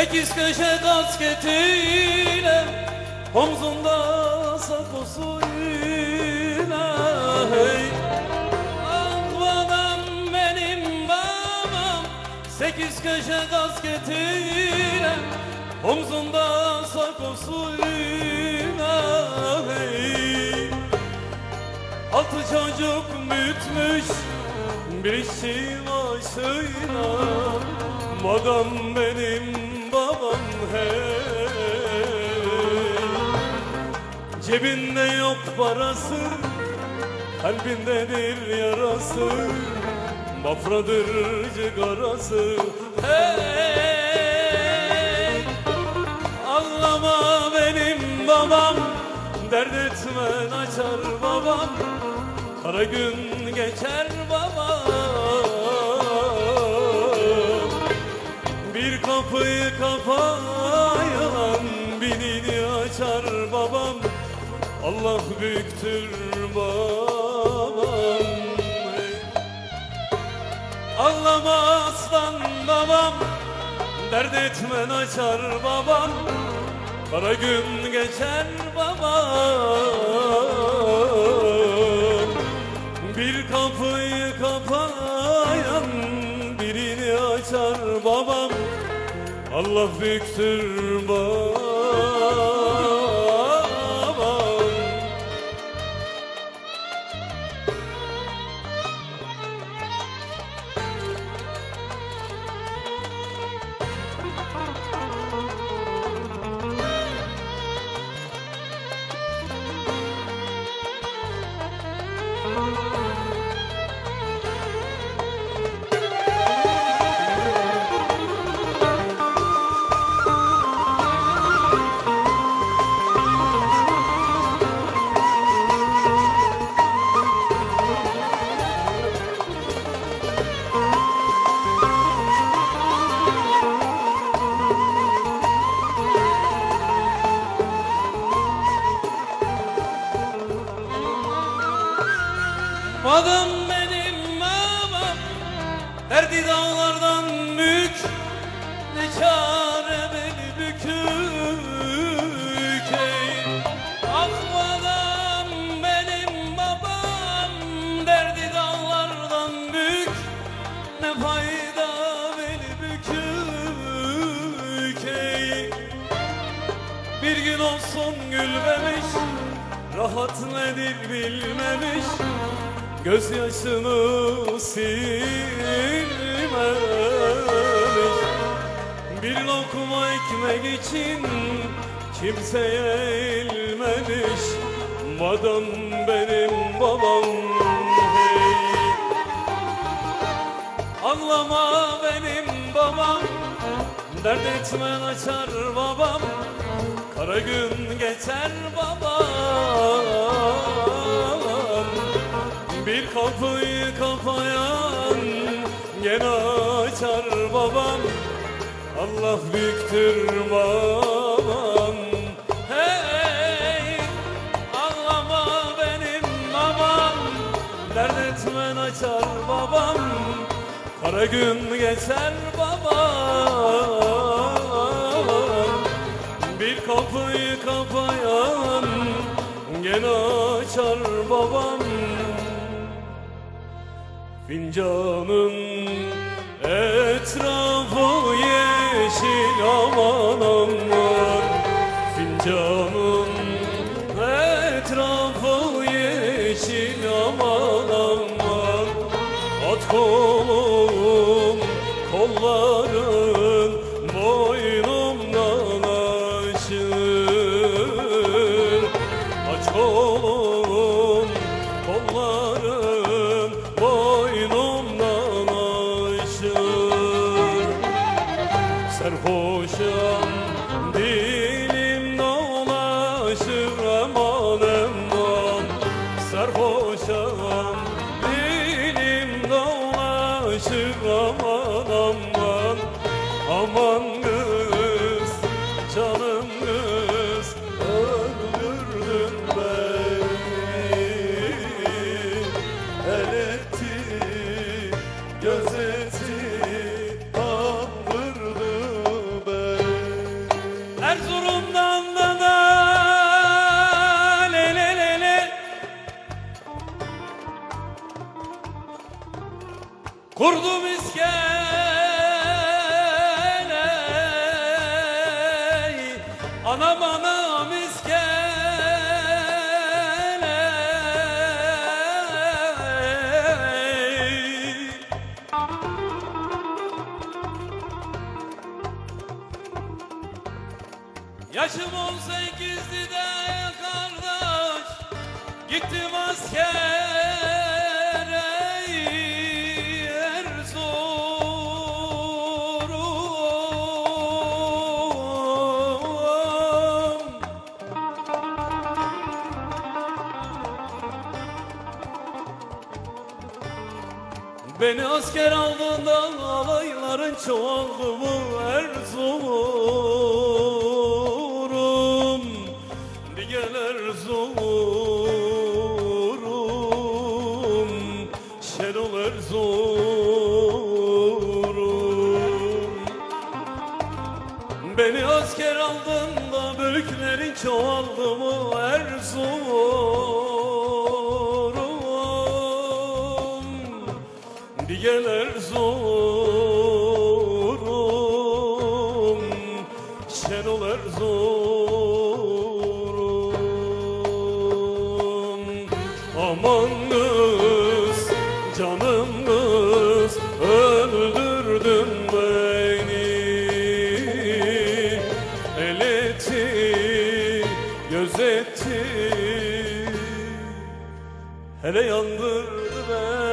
Sekiz köşe kasketiyle Omzunda sakosuyla hey! Babam benim babam Sekiz köşe kasketiyle Omzunda sakosuyla hey! Altı çocuk büyütmüş bir işçi maaşıyla Madam benim babam hey Cebinde yok parası Kalbindedir yarası Mafradır cigarası. Hey Ağlama benim babam Dert etmen açar babam. Kara gün geçer babam kapıyı kapayan binini açar babam. Allah büyüktür babam. Ağlama aslan babam Dert etmen açar babam. Kara gün geçer babam Allah büyüktür babam Babam benim babam Derdi dağlardan büyük Ne çare beni bükük ey. Ah babam benim babam Derdi dağlardan büyük Ne fayda beni bükük ey. Bir gün olsun gülmemiş Rahat nedir bilmemiş Gözyaşını silmemiş. Bir lokma ekmek için Kimseye eğilmemiş. Madem benim babam hey. Ağlama benim babam Dert etmen açar babam. Kara gün geçer Allah büyüktür babam. Hey Ağlama benim babam. Dert etmen açar babam. Kara gün geçer babam. Bir kapıyı kapayan Gene açar babam. Fincanın etrafı Fincanın etrafı yeşil aman aman. At kolum Kurdum iskele. Anam anam iskele. Yaşım on sekizdi de kardeş. Gittim askere Beni asker aldığında alayların çoğaldı bu Erzurum Bir gel Erzurum Şenol Erzurum Beni asker aldığında bölüklerin çoğaldı mı Erzurum gel Erzurum Şenol Erzurum Aman kız canım beni. El etti göz etti Hele yandırdı beni